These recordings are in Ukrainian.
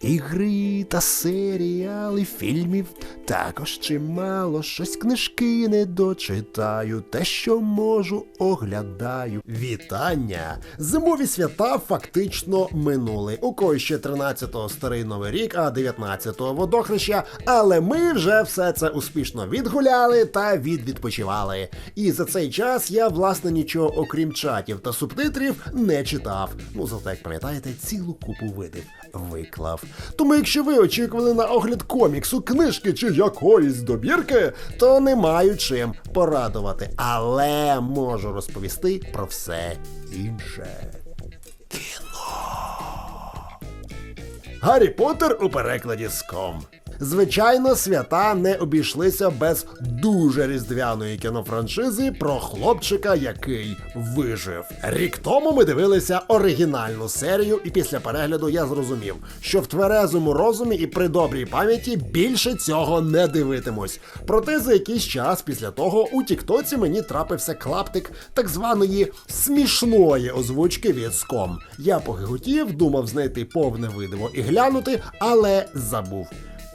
Ігри та серіали, фільмів також чимало. Щось книжки не дочитаю, те, що можу, оглядаю. Вітання! Зимові свята фактично минули. У когось ще 13-го старий новий рік, а 19-го водохреща. Але ми вже все це успішно відгуляли та відвідпочивали. І за цей час я, власне, нічого окрім чатів та субтитрів не читав. Ну, зате, як пам'ятаєте, цілу купу видів виклав. Тому, якщо ви очікували на огляд коміксу, книжки чи якоїсь добірки, то не маю чим порадувати. Але можу розповісти про все інше. Гаррі Поттер у перекладі з ком. Звичайно, свята не обійшлися без дуже різдвяної кінофраншизи про хлопчика, який вижив. Рік тому ми дивилися оригінальну серію, і після перегляду я зрозумів, що в тверезому розумі і при добрій пам'яті більше цього не дивитимусь. Проте за якийсь час після того у Тіктоці мені трапився клаптик так званої смішної озвучки від ском. Я погиготів, думав знайти повне видиво і глянути, але забув.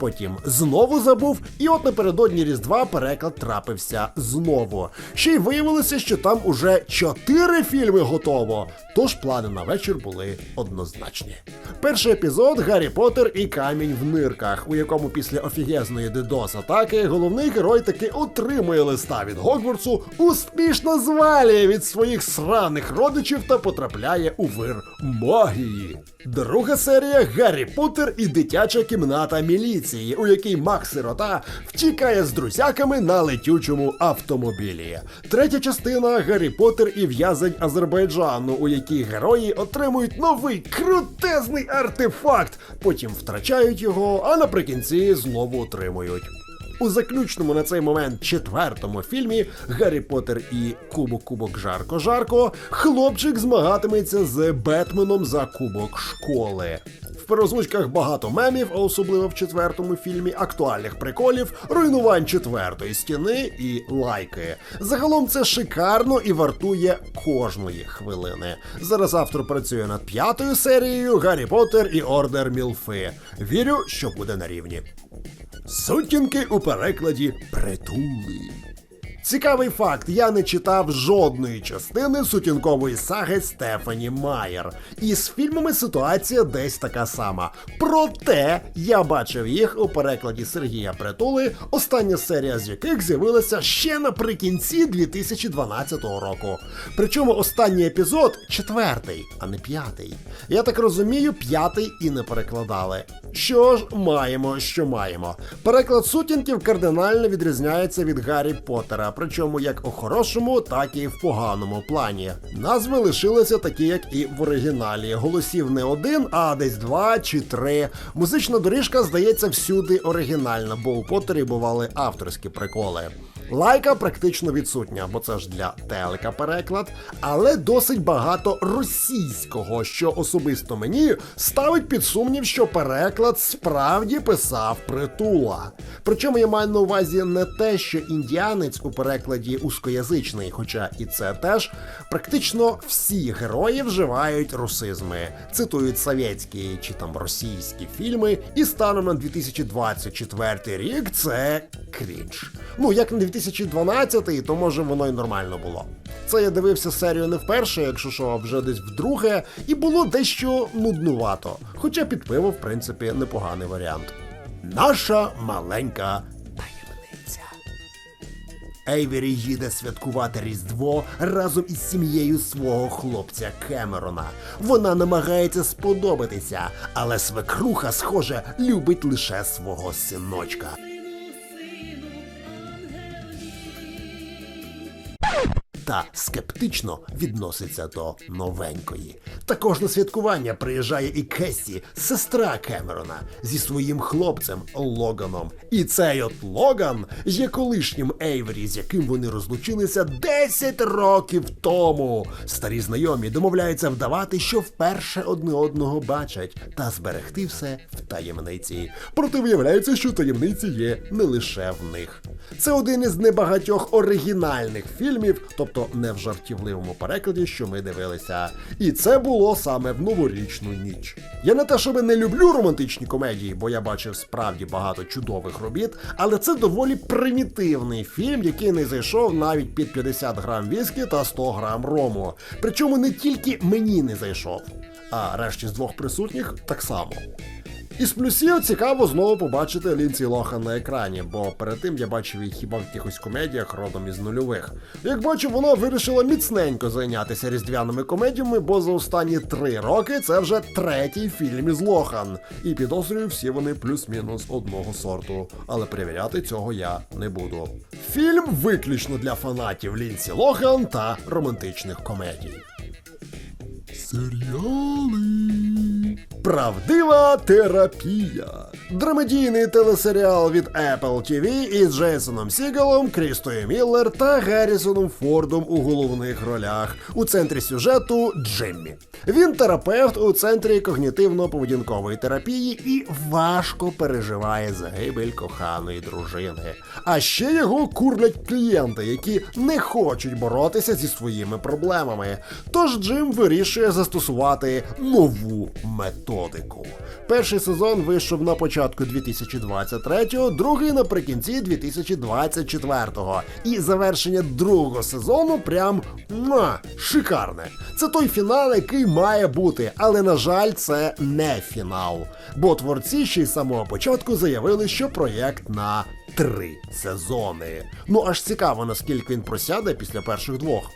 Потім знову забув, і от напередодні Різдва переклад трапився знову. Ще й виявилося, що там уже чотири фільми готово. Тож плани на вечір були однозначні. Перший епізод Гаррі Поттер і камінь в нирках, у якому після офігезної дедос атаки головний герой таки отримує листа від Гогвартсу, успішно звалює від своїх сраних родичів та потрапляє у вир магії. Друга серія Гаррі Поттер і дитяча кімната міліції, у якій Макс Сирота втікає з друзяками на летючому автомобілі. Третя частина Гаррі Поттер і в'язень Азербайджану, у якій герої отримують новий крутезний артефакт, потім втрачають його, а наприкінці знову отримують. У заключному на цей момент четвертому фільмі Гаррі Поттер і Кубок Кубок Жарко Жарко хлопчик змагатиметься з Бетменом за кубок школи. В переозвучках багато мемів, а особливо в четвертому фільмі, актуальних приколів, руйнувань четвертої стіни і лайки. Загалом це шикарно і вартує кожної хвилини. Зараз автор працює над п'ятою серією Гаррі Поттер і Ордер Мілфи. Вірю, що буде на рівні. Сутінки у перекладі притули. Цікавий факт: я не читав жодної частини сутінкової саги Стефані Майер. І з фільмами ситуація десь така сама. Проте я бачив їх у перекладі Сергія Притули, остання серія з яких з'явилася ще наприкінці 2012 року. Причому останній епізод четвертий, а не п'ятий. Я так розумію, п'ятий і не перекладали. Що ж, маємо, що маємо. Переклад сутінків кардинально відрізняється від Гаррі Поттера, причому як у хорошому, так і в поганому плані. Назви лишилися такі, як і в оригіналі. Голосів не один, а десь два чи три. Музична доріжка здається всюди оригінальна, бо у Поттері бували авторські приколи. Лайка практично відсутня, бо це ж для телека переклад, але досить багато російського, що особисто мені ставить під сумнів, що переклад справді писав притула. Причому я маю на увазі не те, що індіанець у перекладі узкоязичний, хоча і це теж практично всі герої вживають русизми, цитують совєтські чи там російські фільми, і станом на 2024 рік це крінж. Ну, як на 2012, то може воно й нормально було. Це я дивився серію не вперше, якщо що, а вже десь вдруге, і було дещо нуднувато. Хоча під пиво, в принципі, непоганий варіант. Наша маленька таємниця. Ейвері їде святкувати Різдво разом із сім'єю свого хлопця Кемерона. Вона намагається сподобатися, але свекруха, схоже, любить лише свого синочка. Та скептично відноситься до новенької. Також на святкування приїжджає і Кесі, сестра Кемерона, зі своїм хлопцем Логаном. І цей от Логан є колишнім Ейвері, з яким вони розлучилися 10 років тому. Старі знайомі домовляються вдавати, що вперше одне одного бачать, та зберегти все в таємниці. Проте виявляється, що таємниці є не лише в них. Це один із небагатьох оригінальних фільмів, тобто не в жартівливому перекладі, що ми дивилися. І це було саме в новорічну ніч. Я не те, щоб не люблю романтичні комедії, бо я бачив справді багато чудових робіт, але це доволі примітивний фільм, який не зайшов навіть під 50 грам віскі та 100 грам рому. Причому не тільки мені не зайшов, а решті з двох присутніх так само. Із плюсів цікаво знову побачити Лінці Лохан на екрані, бо перед тим я бачив її хіба в якихось комедіях родом із нульових. Як бачу, вона вирішила міцненько зайнятися різдвяними комедіями, бо за останні три роки це вже третій фільм із Лохан. І підозрюю, всі вони плюс-мінус одного сорту. Але перевіряти цього я не буду. Фільм виключно для фанатів Лінці Лохан та романтичних комедій. Серіали. Правдива терапія. Драмедійний телесеріал від Apple TV із Джейсоном Сігалом, Крістою Міллер та Гаррісоном Фордом у головних ролях. У центрі сюжету Джиммі. Він терапевт у центрі когнітивно-поведінкової терапії і важко переживає загибель коханої дружини. А ще його курлять клієнти, які не хочуть боротися зі своїми проблемами. Тож Джим вирішує застосувати нову методику. Перший сезон вийшов на початку 2023-го, другий наприкінці 2024-го. І завершення другого сезону прям муа, шикарне. Це той фінал, який має бути, але на жаль, це не фінал. Бо творці ще й самого початку заявили, що проєкт на три сезони. Ну аж цікаво, наскільки він просяде після перших двох.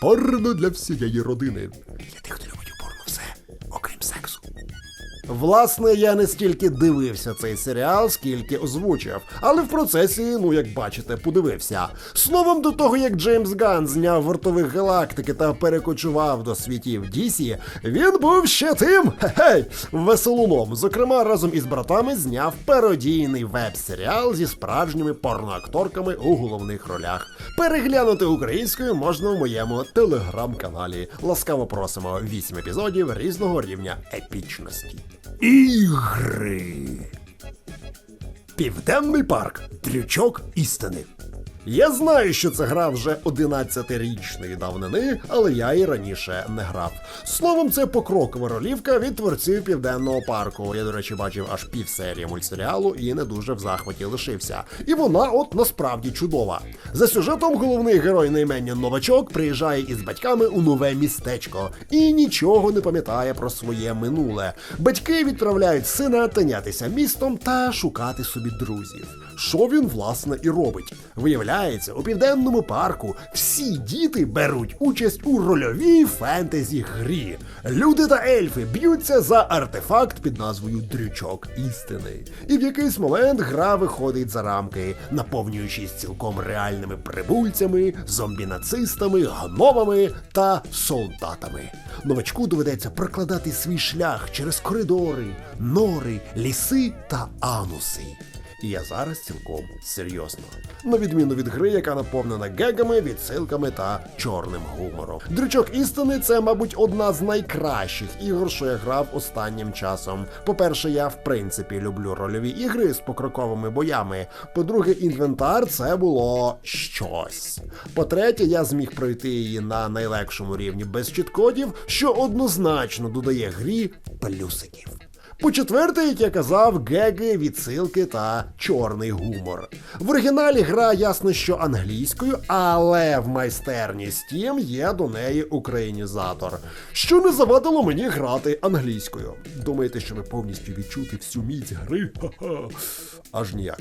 Порно для всієї родини. Для тих, хто Власне, я не стільки дивився цей серіал, скільки озвучив, але в процесі, ну як бачите, подивився. Словом, до того як Джеймс Ган зняв вартових галактики та перекочував до світів Дісі, він був ще тим хе-хей, веселуном. Зокрема, разом із братами зняв пародійний веб-серіал зі справжніми порноакторками у головних ролях. Переглянути українською можна в моєму телеграм-каналі. Ласкаво просимо 8 епізодів різного рівня епічності. Ігри. Південний парк. Трючок істини. Я знаю, що це гра вже 11-річної давнини, але я і раніше не грав. Словом, це покрокова ролівка від творців південного парку. Я, до речі, бачив аж пів серії мультсеріалу і не дуже в захваті лишився. І вона, от насправді чудова. За сюжетом головний герой на ім'я новачок приїжджає із батьками у нове містечко і нічого не пам'ятає про своє минуле. Батьки відправляють сина тинятися містом та шукати собі друзів. Що він власне і робить? Виявляється, у південному парку всі діти беруть участь у рольовій фентезі грі. Люди та ельфи б'ються за артефакт під назвою Дрючок істини. І в якийсь момент гра виходить за рамки, наповнюючись цілком реальними прибульцями, зомбі-нацистами, гномами та солдатами. Новачку доведеться прокладати свій шлях через коридори, нори, ліси та ануси. І я зараз цілком серйозно. На відміну від гри, яка наповнена гегами, відсилками та чорним гумором. Дрючок істини це, мабуть, одна з найкращих ігор, що я грав останнім часом. По-перше, я в принципі люблю рольові ігри з покроковими боями. По-друге, інвентар це було щось. По-третє, я зміг пройти її на найлегшому рівні без чіткодів, що однозначно додає грі плюсиків. По-четверте, як я казав, геги, відсилки та чорний гумор. В оригіналі гра ясно, що англійською, але в майстерні Steam є до неї українізатор, що не завадило мені грати англійською. Думаєте, що ви повністю відчути всю міць гри? Ха-ха. Аж ніяк.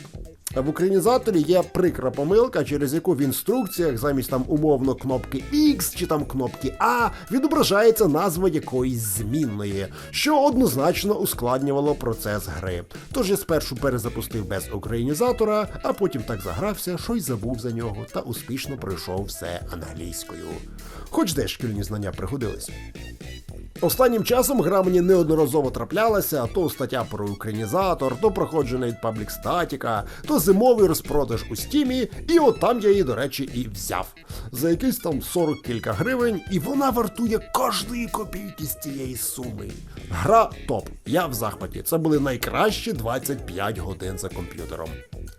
В українізаторі є прикра помилка, через яку в інструкціях замість там умовно кнопки X чи там кнопки А відображається назва якоїсь змінної, що однозначно ускладнювало процес гри. Тож я спершу перезапустив без українізатора, а потім так загрався, що й забув за нього та успішно пройшов все англійською. Хоч де шкільні знання пригодились. Останнім часом гра мені неодноразово траплялася, то стаття про українізатор, то проходження від паблік статіка, то зимовий розпродаж у стімі, і от там я її, до речі, і взяв. За якийсь там 40 кілька гривень, і вона вартує кожної копійки з цієї суми. Гра топ. Я в захваті. Це були найкращі 25 годин за комп'ютером.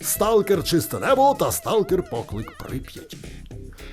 Сталкер чисте небо та сталкер поклик Прип'ять.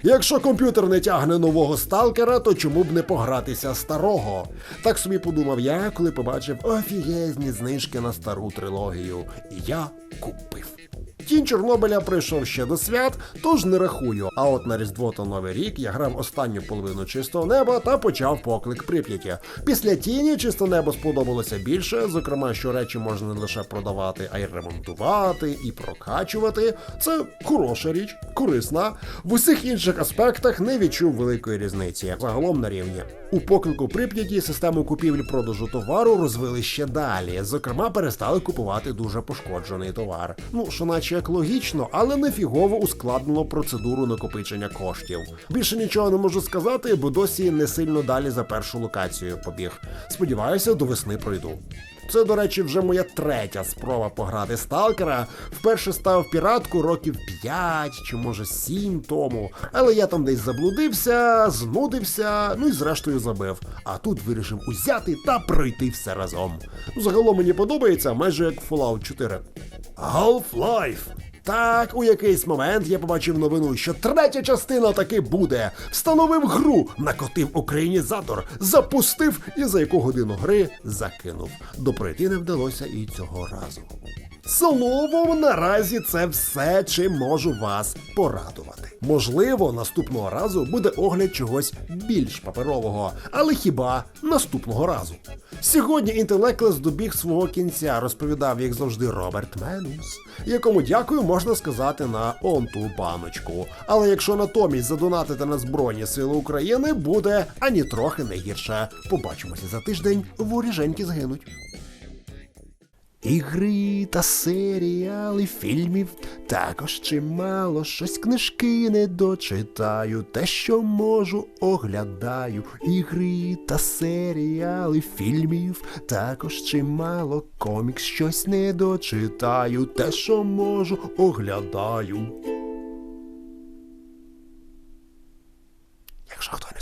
Якщо комп'ютер не тягне нового сталкера, то чому б не погратися старого? Так собі подумав я, коли побачив офігезні знижки на стару трилогію. І я купив. Тінь Чорнобиля прийшов ще до свят, тож не рахую. А от на Різдво та Новий рік я грав останню половину чистого неба та почав поклик Прип'яті. Після тіні чисте небо сподобалося більше, зокрема, що речі можна не лише продавати, а й ремонтувати і прокачувати. Це хороша річ, корисна. В усіх інших аспектах не відчув великої різниці. Загалом на рівні. У поклику Прип'яті систему купівлі-продажу товару розвили ще далі. Зокрема, перестали купувати дуже пошкоджений товар. Ну, що наче як логічно, але нефігово ускладнило процедуру накопичення коштів. Більше нічого не можу сказати, бо досі не сильно далі за першу локацію побіг. Сподіваюся, до весни пройду. Це, до речі, вже моя третя спроба пограти сталкера. Вперше став піратку років 5 чи може 7 тому. Але я там десь заблудився, знудився, ну і зрештою забив. А тут вирішив узяти та пройти все разом. Загалом мені подобається майже як Fallout 4. Half-Life. Так, у якийсь момент я побачив новину, що третя частина таки буде. Встановив гру, накотив українізатор, запустив і за яку годину гри закинув. Допройти не вдалося і цього разу. Словом, наразі це все, чим можу вас порадувати. Можливо, наступного разу буде огляд чогось більш паперового, але хіба наступного разу. Сьогодні інтелеклес добіг свого кінця, розповідав, як завжди, Роберт Менус, якому дякую можна сказати на онту баночку. Але якщо натомість задонатити на Збройні Сили України, буде ані трохи не гірше. Побачимося за тиждень, воріженьки згинуть. Ігри та серіали, фільмів також чимало, щось книжки не дочитаю, те, що можу, оглядаю, ігри та серіали, фільмів також чимало, комікс щось не дочитаю, те, що можу, оглядаю. Якщо хтось